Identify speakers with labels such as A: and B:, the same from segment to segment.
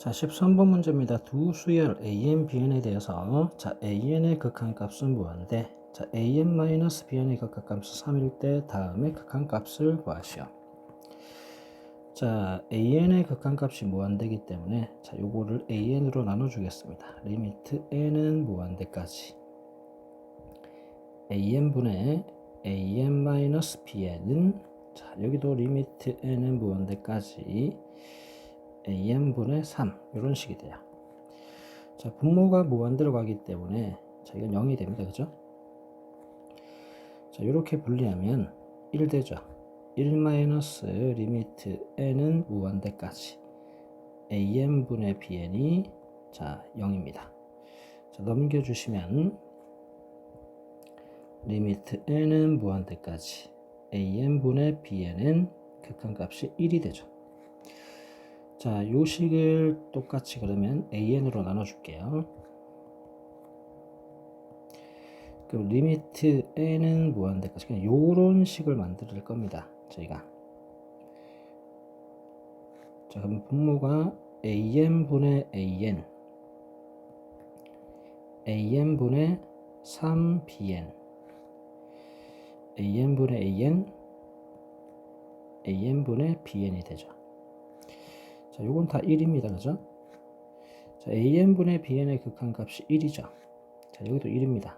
A: 자, 13번 문제입니다. 두 수열 AN, BN에 대해서 자, AN의 극한값은 무한대 자, AN-BN의 극한값은 3일 때 다음에 극한값을 구하시오. 자, AN의 극한값이 무한대이기 때문에 자, 요거를 AN으로 나눠 주겠습니다. 리미트 N은 무한대까지 AN분의 AN-BN은 자, 여기도 리미트 N은 무한대까지 AN분의 3 이런 식이 돼요. 자, 분모가 무한대로 가기 때문에 자, 이건 0이 됩니다. 그죠? 자, 이렇게 분리하면 1 되죠. 1 마이너스 리미트 n은 무한대까지 an분의 bn이 자 0입니다. 자, 넘겨주시면 리미트 n은 무한대까지 an분의 bn은 극한값이 1이 되죠. 자, 요 식을 똑같이 그러면 an으로 나눠줄게요. 그럼 리미트 n은 무한대까지 그냥 요런 식을 만들 겁니다. 저희가 자 그럼 분모가 an분의 an an분의 3bn an분의 an an분의 bn이 되죠. 자 요건 다 1입니다. 그죠? 자 an분의 bn의 극한값이 1이죠. 자 여기도 1입니다.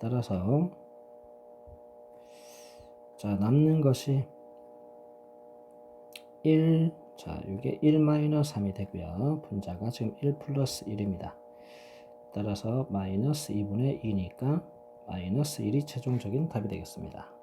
A: 따라서 자 남는 것이 1 자, 이게 1 마이너스 3이 되고요. 분자가 지금 1 플러스 1입니다. 따라서 마이너스 2분의 2니까 마이너스 1이 최종적인 답이 되겠습니다.